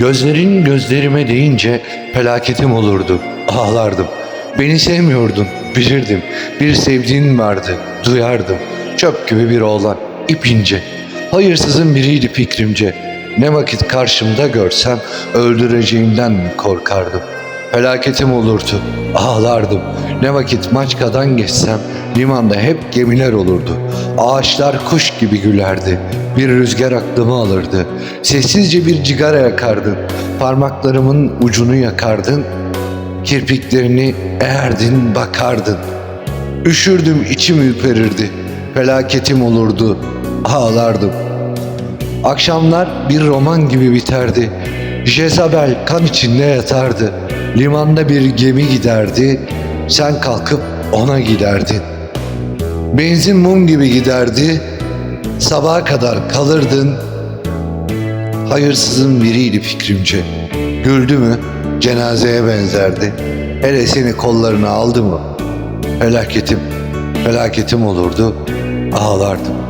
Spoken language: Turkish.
Gözlerin gözlerime değince felaketim olurdu. Ağlardım. Beni sevmiyordun, bilirdim. Bir sevdiğin vardı, duyardım. Çöp gibi bir oğlan, ipince. Hayırsızın biriydi fikrimce. Ne vakit karşımda görsem öldüreceğimden korkardım. Felaketim olurdu, ağlardım. Ne vakit Maçka'dan geçsem limanda hep gemiler olurdu. Ağaçlar kuş gibi gülerdi. Bir rüzgar aklımı alırdı. Sessizce bir cigara yakardın. Parmaklarımın ucunu yakardın. Kirpiklerini eğerdin bakardın. Üşürdüm içim ürperirdi. Felaketim olurdu. Ağlardım. Akşamlar bir roman gibi biterdi. Jezabel kan içinde yatardı. Limanda bir gemi giderdi. Sen kalkıp ona giderdin. Benzin mum gibi giderdi. Sabaha kadar kalırdın. Hayırsızın biriydi fikrimce. Güldü mü cenazeye benzerdi. Hele seni kollarına aldı mı felaketim, felaketim olurdu. Ağlardım.